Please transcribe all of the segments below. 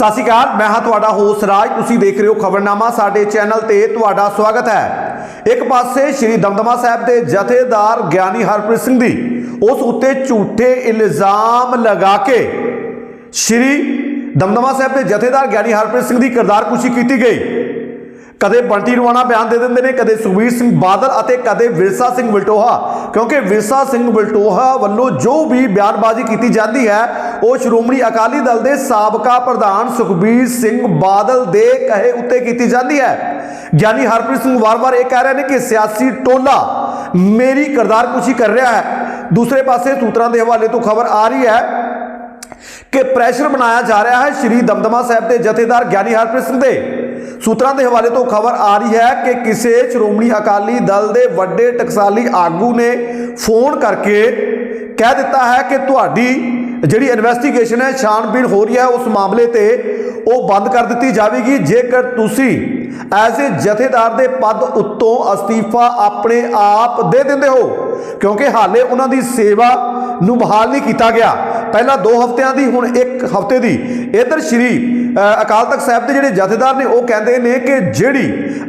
ਸਤਿ ਸ਼੍ਰੀ ਅਕਾਲ, ਮੈਂ ਹਾਂ ਤੁਹਾਡਾ ਹੋਸਟ ਰਾਜ। ਤੁਸੀਂ ਦੇਖ ਰਹੇ ਹੋ ਖਬਰਨਾਮਾ, ਸਾਡੇ ਚੈਨਲ ਤੇ ਤੁਹਾਡਾ ਸਵਾਗਤ ਹੈ। ਇੱਕ ਪਾਸੇ ਸ਼੍ਰੀ ਦਮਦਮਾ ਸਾਹਿਬ ਦੇ ਜਥੇਦਾਰ ਗਿਆਨੀ ਹਰਪ੍ਰੀਤ ਸਿੰਘ ਦੀ, ਉਸ ਉੱਤੇ ਝੂਠੇ ਇਲਜ਼ਾਮ ਲਗਾ ਕੇ ਸ਼੍ਰੀ ਦਮਦਮਾ ਸਾਹਿਬ ਦੇ ਜਥੇਦਾਰ ਗਿਆਨੀ ਹਰਪ੍ਰੀਤ ਸਿੰਘ ਦੀ ਕਿਰਦਾਰਕੁਸ਼ੀ ਕੀਤੀ ਗਈ। ਕਦੇ ਬੰਟੀ ਰਵਾਣਾ ਬਿਆਨ ਦੇ ਦਿੰਦੇ ਨੇ, ਕਦੇ ਸੁਖਬੀਰ ਸਿੰਘ ਬਾਦਲ ਅਤੇ ਕਦੇ ਵਿਰਸਾ ਸਿੰਘ ਵਲਟੋਹਾ। ਕਿਉਂਕਿ ਵਿਰਸਾ ਸਿੰਘ ਵਲਟੋਹਾ ਵੱਲੋਂ ਜੋ ਵੀ ਬਿਆਨਬਾਜ਼ੀ ਕੀਤੀ ਜਾਂਦੀ ਹੈ, ਉਹ ਸ਼੍ਰੋਮਣੀ ਅਕਾਲੀ ਦਲ ਦੇ ਸਾਬਕਾ ਪ੍ਰਧਾਨ ਸੁਖਬੀਰ ਸਿੰਘ ਬਾਦਲ ਦੇ ਕਹੇ ਉੱਤੇ ਕੀਤੀ ਜਾਂਦੀ ਹੈ। ਗਿਆਨੀ ਹਰਪ੍ਰੀਤ ਸਿੰਘ ਵਾਰ-ਵਾਰ ਇਹ ਕਹਿ ਰਹੇ ਨੇ ਕਿ ਸਿਆਸੀ ਟੋਲਾ ਮੇਰੀ ਕਿਰਦਾਰਕੁਸ਼ੀ ਕਰ ਰਿਹਾ ਹੈ। ਦੂਸਰੇ ਪਾਸੇ ਸੂਤਰਾਂ ਦੇ ਹਵਾਲੇ ਤੋਂ ਖਬਰ ਆ ਰਹੀ ਹੈ ਕਿ ਪ੍ਰੈਸ਼ਰ ਬਣਾਇਆ ਜਾ ਰਿਹਾ ਹੈ ਸ਼੍ਰੀ ਦਮਦਮਾ ਸਾਹਿਬ ਦੇ ਜਥੇਦਾਰ ਗਿਆਨੀ ਹਰਪ੍ਰੀਤ ਸਿੰਘ ਦੇ। ਸੂਤਰਾਂ ਦੇ ਹਵਾਲੇ ਤੋਂ ਖਬਰ ਆ ਰਹੀ ਹੈ ਕਿ ਕਿਸੇ ਸ਼੍ਰੋਮਣੀ ਅਕਾਲੀ ਦਲ ਦੇ ਵੱਡੇ ਟਕਸਾਲੀ ਆਗੂ ਨੇ ਫੋਨ ਕਰਕੇ ਕਹਿ ਦਿੱਤਾ ਹੈ ਕਿ ਤੁਹਾਡੀ ਜਿਹੜੀ ਇਨਵੈਸਟੀਗੇਸ਼ਨ ਹੈ, ਛਾਣਬੀਣ ਹੋ ਰਹੀ ਹੈ, ਉਸ ਮਾਮਲੇ ਤੇ ਉਹ ਬੰਦ ਕਰ ਦਿੱਤੀ ਜਾਵੇਗੀ। ਜੇਕਰ ਤੁਸੀਂ ਐਜ਼ ਏ ਜਥੇਦਾਰ ਦੇ ਪਦ ਉੱਤੋਂ ਅਸਤੀਫਾ ਆਪਣੇ ਆਪ ਦੇ ਦਿੰਦੇ ਹੋ ਕਿਉਂਕਿ ਹਾਲੇ ਉਹਨਾਂ ਦੀ ਸੇਵਾ ਨੂੰ ਬਹਾਲ ਨਹੀਂ ਕੀਤਾ ਗਿਆ। ਪਹਿਲਾਂ 2 ਹਫ਼ਤਿਆਂ ਦੀ, ਹੁਣ 1 ਹਫ਼ਤੇ ਦੀ। ਇਧਰ ਸ਼੍ਰੀ ਅਕਾਲ ਤਖਤ ਸਾਹਿਬ ਦੇ ਜਿਹੜੇ ਜਥੇਦਾਰ ਨੇ, ਉਹ ਕਹਿੰਦੇ ਨੇ ਕਿ ਜਿਹੜੀ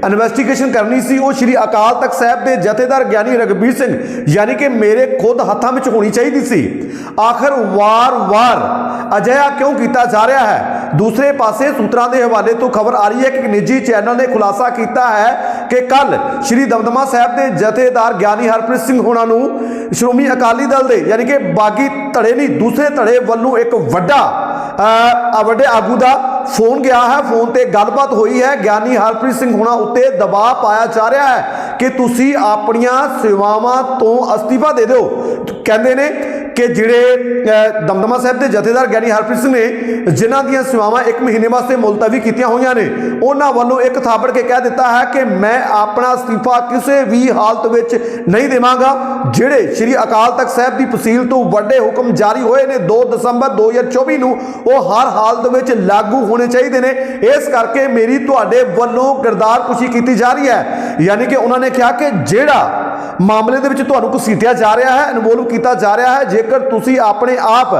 ਇਨਵੈਸਟੀਗੇਸ਼ਨ ਕਰਨੀ ਸੀ, ਉਹ ਸ਼੍ਰੀ ਅਕਾਲ ਤਖਤ ਸਾਹਿਬ ਦੇ ਜਥੇਦਾਰ ਗਿਆਨੀ ਰਗਬੀਰ ਸਿੰਘ, ਯਾਨੀ ਕਿ ਮੇਰੇ ਖੁਦ ਹੱਥਾਂ ਵਿੱਚ ਹੋਣੀ ਚਾਹੀਦੀ ਸੀ। ਆਖਰ ਵਾਰ-ਵਾਰ ਅਜਿਹਾ ਕਿਉਂ ਕੀਤਾ ਜਾ ਰਿਹਾ ਹੈ? ਦੂਸਰੇ ਪਾਸੇ ਸੂਤਰਾਂ ਦੇ ਹਵਾਲੇ ਤੋਂ ਖਬਰ ਆ ਰਹੀ ਹੈ ਕਿ ਇੱਕ ਨਿੱਜੀ ਚੈਨਲ ਨੇ ਖੁਲਾਸਾ ਕੀਤਾ ਹੈ ਕਿ ਕੱਲ ਸ਼੍ਰੀ ਦਮਦਮਾ ਸਾਹਿਬ ਦੇ ਜਥੇਦਾਰ ਗਿਆਨੀ ਹਰਪ੍ਰੀਤ ਸਿੰਘ ਹੋਣਾ ਨੂੰ ਸ਼੍ਰੋਮਣੀ ਅਕਾਲੀ ਦਲ ਦੇ ਯਾਨੀ ਕਿ ਬਾਗੀ ਧੜੇ ਨਹੀਂ, ਦੂਸਰੇ ਧੜੇ ਵੱਲੋਂ ਇੱਕ ਵੱਡਾ ਆ ਵੱਡੇ ਆਗੂ ਦਾ ਫੋਨ ਗਿਆ ਹੈ। ਫੋਨ ਤੇ ਗੱਲਬਾਤ ਹੋਈ ਹੈ। ਗਿਆਨੀ ਹਰਪ੍ਰੀਤ ਸਿੰਘ ਹੋਣਾ ਉੱਤੇ ਦਬਾਅ ਪਾਇਆ ਜਾ ਰਿਹਾ ਹੈ ਕਿ ਤੁਸੀਂ ਆਪਣੀਆਂ ਸੇਵਾਵਾਂ ਤੋਂ ਅਸਤੀਫਾ ਦੇ ਦਿਓ। ਕਹਿੰਦੇ ਨੇ ਕਿ ਜਿਹੜੇ ਦਮਦਮਾ ਸਾਹਿਬ ਦੇ ਜਥੇਦਾਰ ਗਿਆਨੀ ਹਰਪ੍ਰੀਤ ਸਿੰਘ ਨੇ ਜਿਨ੍ਹਾਂ ਦੀਆਂ ਸੇਵਾਵਾਂ 1 ਮਹੀਨੇ ਵਾਸਤੇ ਮੁਲਤਵੀ ਕੀਤੀਆਂ ਹੋਈਆਂ ਨੇ, ਉਹਨਾਂ ਵੱਲੋਂ ਇੱਕ ਥਾਪੜ ਕੇ ਕਹਿ ਦਿੱਤਾ ਹੈ ਕਿ ਮੈਂ ਆਪਣਾ ਅਸਤੀਫਾ ਕਿਸੇ ਵੀ ਹਾਲਤ ਵਿੱਚ ਨਹੀਂ ਦੇਵਾਂਗਾ, ਜਿਹੜੇ ਸ੍ਰੀ ਅਕਾਲ ਤਖਤ ਸਾਹਿਬ ਦੀ ਫਸੀਲ ਤੋਂ ਵੱਡੇ ਹੁਕਮ ਜਾਰੀ ਹੋਏ ਨੇ 2 ਦਸੰਬਰ 2024 ਨੂੰ, ਉਹ ਹਰ ਹਾਲਤ ਵਿੱਚ ਲਾਗੂ ਹੋਣੇ ਚਾਹੀਦੇ ਨੇ। ਇਸ ਕਰਕੇ ਮੇਰੀ ਤੁਹਾਡੇ ਵੱਲੋਂ ਕਿਰਦਾਰ ਕੁਸ਼ੀ ਕੀਤੀ ਜਾ ਰਹੀ ਹੈ। ਯਾਨੀ ਕਿ ਉਹਨਾਂ ਨੇ ਕਿਹਾ ਕਿ ਜਿਹੜਾ ਮਾਮਲੇ ਦੇ ਵਿੱਚ ਤੁਹਾਨੂੰ ਘਸੀਟਿਆ ਜਾ ਰਿਹਾ ਹੈ ਇਨਵੋਲਵ ਕੀਤਾ ਜਾ ਰਿਹਾ ਹੈ। ਜੇਕਰ ਤੁਸੀਂ ਆਪਣੇ ਆਪ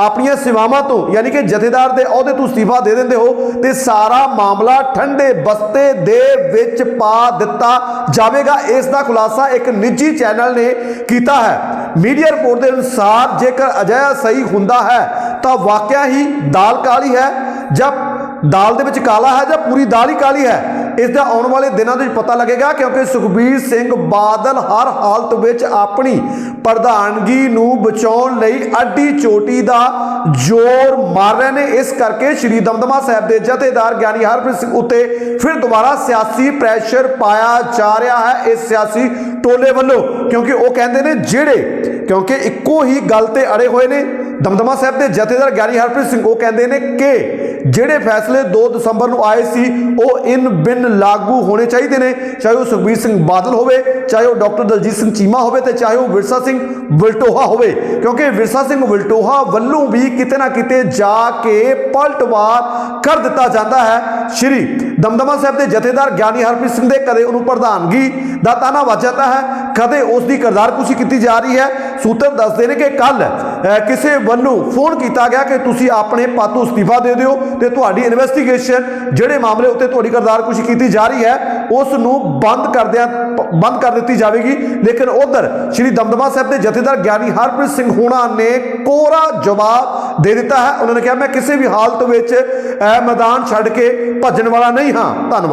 ਆਪਣੀਆਂ ਸੇਵਾਵਾਂ ਤੋਂ ਯਾਨੀ ਕਿ ਜਥੇਦਾਰ ਦੇ ਅਹੁਦੇ ਤੋਂ ਅਸਤੀਫਾ ਦੇ ਦਿੰਦੇ ਹੋ, ਤੇ ਸਾਰਾ ਮਾਮਲਾ ਠੰਡੇ ਬਸਤੇ ਦੇ ਵਿੱਚ ਪਾ ਦਿੱਤਾ ਜਾਵੇਗਾ। ਇਸ ਦਾ ਖੁਲਾਸਾ ਇੱਕ ਨਿੱਜੀ ਚੈਨਲ ਨੇ ਕੀਤਾ ਹੈ। ਮੀਡੀਆ ਰਿਪੋਰਟ ਦੇ ਅਨੁਸਾਰ ਜੇਕਰ ਅਜਿਹਾ ਸਹੀ ਹੁੰਦਾ ਹੈ, ਤਾਂ ਵਾਕਿਆ ਹੀ ਦਾਲ ਕਾਲੀ ਹੈ ਜਾਂ ਦਾਲ ਦੇ ਵਿੱਚ ਕਾਲਾ ਹੈ ਜਾਂ ਪੂਰੀ ਦਾਲ ਹੀ ਕਾਲੀ ਹੈ। ਇਸ ਦਾ ਆਉਣ ਵਾਲੇ ਦਿਨਾਂ ਦੇ ਵਿੱਚ ਪਤਾ ਲੱਗੇਗਾ ਕਿਉਂਕਿ ਸੁਖਬੀਰ ਸਿੰਘ ਬਾਦਲ ਹਰ ਹਾਲਤ ਵਿੱਚ ਆਪਣੀ ਪ੍ਰਧਾਨਗੀ ਨੂੰ ਬਚਾਉਣ ਲਈ ਅੱਡੀ ਚੋਟੀ ਦਾ ਜ਼ੋਰ ਮਾਰ ਰਹੇ ਨੇ। ਇਸ ਕਰਕੇ ਸ਼੍ਰੀ ਦਮਦਮਾ ਸਾਹਿਬ ਦੇ ਜਥੇਦਾਰ ਗਿਆਨੀ ਹਰਪ੍ਰੀਤ ਸਿੰਘ ਉੱਤੇ ਫਿਰ ਦੁਬਾਰਾ ਸਿਆਸੀ ਪ੍ਰੈਸ਼ਰ ਪਾਇਆ ਜਾ ਰਿਹਾ ਹੈ ਇਸ ਸਿਆਸੀ ਟੋਲੇ ਵੱਲੋਂ। ਕਿਉਂਕਿ ਉਹ ਕਹਿੰਦੇ ਨੇ ਜਿਹੜੇ ਕਿਉਂਕਿ ਇੱਕੋ ਹੀ ਗੱਲ ਤੇ ਅੜੇ ਹੋਏ ਨੇ। ਦਮਦਮਾ ਸਾਹਿਬ ਦੇ ਜਥੇਦਾਰ ਗਿਆਨੀ ਹਰਪ੍ਰੀਤ ਸਿੰਘ ਉਹ ਕਹਿੰਦੇ ਨੇ ਕਿ ਜਿਹੜੇ ਫੈਸਲੇ 2 ਦਸੰਬਰ ਨੂੰ ਆਏ ਸੀ, ਉਹ ਇਨ ਬਿਨ ਲਾਗੂ ਹੋਣੇ ਚਾਹੀਦੇ ਨੇ। ਚਾਹੇ ਉਹ ਸੁਖਬੀਰ ਸਿੰਘ ਬਾਦਲ ਹੋਵੇ, ਚਾਹੇ ਉਹ ਡਾਕਟਰ ਦਲਜੀਤ ਸਿੰਘ ਚੀਮਾ ਹੋਵੇ ਤੇ ਚਾਹੇ ਉਹ ਵਿਰਸਾ ਸਿੰਘ ਵਲਟੋਹਾ ਹੋਵੇ। ਕਿਉਂਕਿ ਵਿਰਸਾ ਸਿੰਘ ਵਲਟੋਹਾ ਵੱਲੋਂ ਵੀ ਕਿਤੇ ਨਾ ਕਿਤੇ ਜਾ ਕੇ ਪਲਟਵਾਰ ਕਰ ਦਿੱਤਾ ਜਾਂਦਾ ਹੈ। ਸ਼੍ਰੀ ਦਮਦਮਾ ਸਾਹਿਬ ਦੇ ਜਥੇਦਾਰ ਗਿਆਨੀ ਹਰਪ੍ਰੀਤ ਸਿੰਘ ਦੇ ਕਦੇ ਉਹਨੂੰ ਪ੍ਰਧਾਨਗੀ ਦਾ ਤਾਨਾ ਵੱਜ ਜਾਂਦਾ ਹੈ। ਕਦੇ ਉਸ ਦੀ ਕਰਦਾਰਕੁਸ਼ੀ ਕੀਤੀ ਜਾ ਰਹੀ ਹੈ। ਸੂਤਰ ਦੱਸਦੇ ਨੇ ਕਿ ਕੱਲ ਕਿਸੇ ਵੱਲੋਂ ਫੋਨ ਕੀਤਾ ਗਿਆ ਕਿ ਤੁਸੀਂ ਆਪਣੇ ਪਦ ਤੋਂ ਅਸਤੀਫਾ ਦੇ ਦਿਓ ਤੇ ਤੁਹਾਡੀ ਇਨਵੈਸਟੀਗੇਸ਼ਨ ਜਿਹੜੇ ਮਾਮਲੇ ਉੱਤੇ ਤੁਹਾਡੀ ਕਿਰਦਾਰਕੁਸ਼ੀ ਕੀਤੀ ਜਾ ਰਹੀ ਹੈ, ਉਸ ਨੂੰ ਬੰਦ ਕਰਦਿਆਂ, ਬੰਦ ਕਰ ਦਿੱਤੀ ਜਾਵੇਗੀ। ਲੇਕਿਨ ਉਧਰ ਸ਼੍ਰੀ ਦਮਦਮਾ ਸਾਹਿਬ ਦੇ ਜਥੇਦਾਰ ਗਿਆਨੀ ਹਰਪ੍ਰੀਤ ਸਿੰਘ ਹੋਣਾ ਨੇ ਕੋਰਾ ਜਵਾਬ ਦੇ ਦਿੱਤਾ ਹੈ। ਉਹਨਾਂ ਨੇ ਕਿਹਾ, ਮੈਂ ਕਿਸੇ ਵੀ ਹਾਲਤ ਵਿੱਚ ਮੈਦਾਨ ਛੱਡ ਕੇ ਭੱਜਣ ਵਾਲਾ ਨਹੀਂ ਹਾਂ। ਧੰਨਵਾਦ।